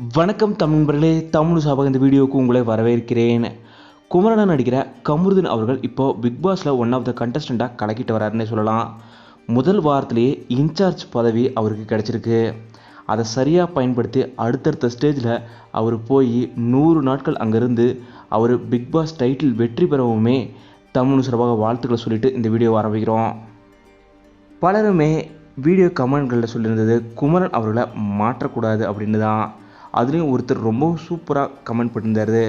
வணக்கம் தமிழர்களே தமிழ் சாபக இந்த வீடியோவுக்கு உங்களை வரவேற்கிறேன். குமரனா நடிக்கிற கமருதன் அவர்கள் இப்போது பிக் பாஸில் ஒன் ஆஃப் த கண்டஸ்டண்ட்டாக கலக்கிட்டு வராருன்னே சொல்லலாம். முதல் வாரத்திலேயே இன்சார்ஜ் பதவி அவருக்கு கிடச்சிருக்கு. அதை சரியாக பயன்படுத்தி அடுத்தடுத்த ஸ்டேஜில் அவர் போய் நூறு நாட்கள் அங்கேருந்து அவர் பிக் பாஸ் டைட்டில் வெற்றி பெறவுமே தமிழ் சார்பாக வாழ்த்துக்களை சொல்லிவிட்டு இந்த வீடியோ ஆரம்பிக்கிறோம். பலருமே வீடியோ கமெண்ட்களில் சொல்லியிருந்தது குமரன் அவர்களை மாற்றக்கூடாது அப்படின்னு தான் அதுலேயும் ஒருத்தர் ரொம்ப சூப்பராக கமெண்ட் பண்ணியிருந்தாரு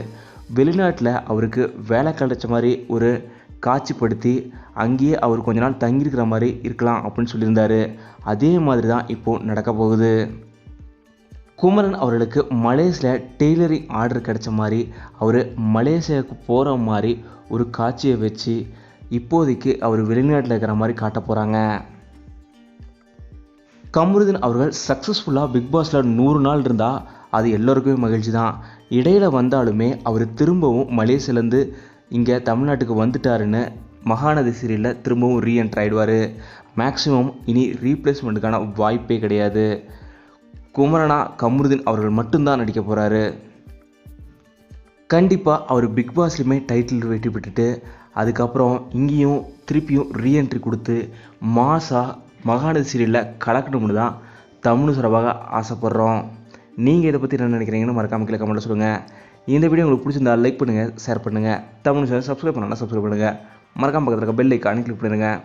வெளிநாட்டில் அவருக்கு வேலை கிடைச்ச மாதிரி ஒரு காட்சிப்படுத்தி அங்கேயே அவர் கொஞ்ச நாள் தங்கியிருக்கிற மாதிரி இருக்கலாம் அப்படின்னு சொல்லியிருந்தாரு. அதே மாதிரி தான் இப்போது நடக்க போகுது. குமரன் அவர்களுக்கு மலேசியில் டெய்லரிங் ஆர்டர் கிடைச்ச மாதிரி அவர் மலேசியாவுக்கு போகிற மாதிரி ஒரு காட்சியை வச்சு இப்போதைக்கு அவர் வெளிநாட்டில் இருக்கிற மாதிரி காட்ட போகிறாங்க கமருதீன் அவர்கள் சக்ஸஸ்ஃபுல்லாக பிக் பாஸில் நூறு நாள் இருந்தால் அது எல்லோருக்குமே மகிழ்ச்சி தான் இடையில் வந்தாலுமே அவர் திரும்பவும் மலேசியாலேருந்து இங்கே தமிழ்நாட்டுக்கு வந்துட்டாருன்னு மகாநதி சீரியலில் திரும்பவும் ரீஎன்ட்ரு ஆகிடுவார் மேக்ஸிமம் இனி ரீப்ளேஸ்மெண்ட்டுக்கான வாய்ப்பே கிடையாது. குமரனா கமருதீன் அவர்கள் மட்டும்தான் நடிக்க போகிறாரு கண்டிப்பாக அவர் பிக் பாஸ்லையுமே டைட்டில் வெற்றி பெற்றுட்டு அதுக்கப்புறம் இங்கேயும் திருப்பியும் ரீஎன்ட்ரி கொடுத்து மாசா மகாநதி சீரியலில் கலக்கணும்னு தான் தமிழ் சார்பாக ஆசைப்பட்றோம். நீங்கள் இதை பற்றி என்ன நினைக்கிறீங்கன்னு மறக்காமல் கீழே கமெண்ட்டில் சொல்லுங்கள் இந்த வீடியோ உங்களுக்கு பிடிச்சிருந்தா லைக் பண்ணுங்கள் ஷேர் பண்ணுங்கள் தமிழ் சேனல் சப்ஸ்கிரைப் பண்ணலாம் சப்ஸ்கிரைப் பண்ணுங்கள் மறக்காமல் பக்கத்தில் இருக்க பெல் ஐக்கானு கிளிக் பண்ணுங்கள்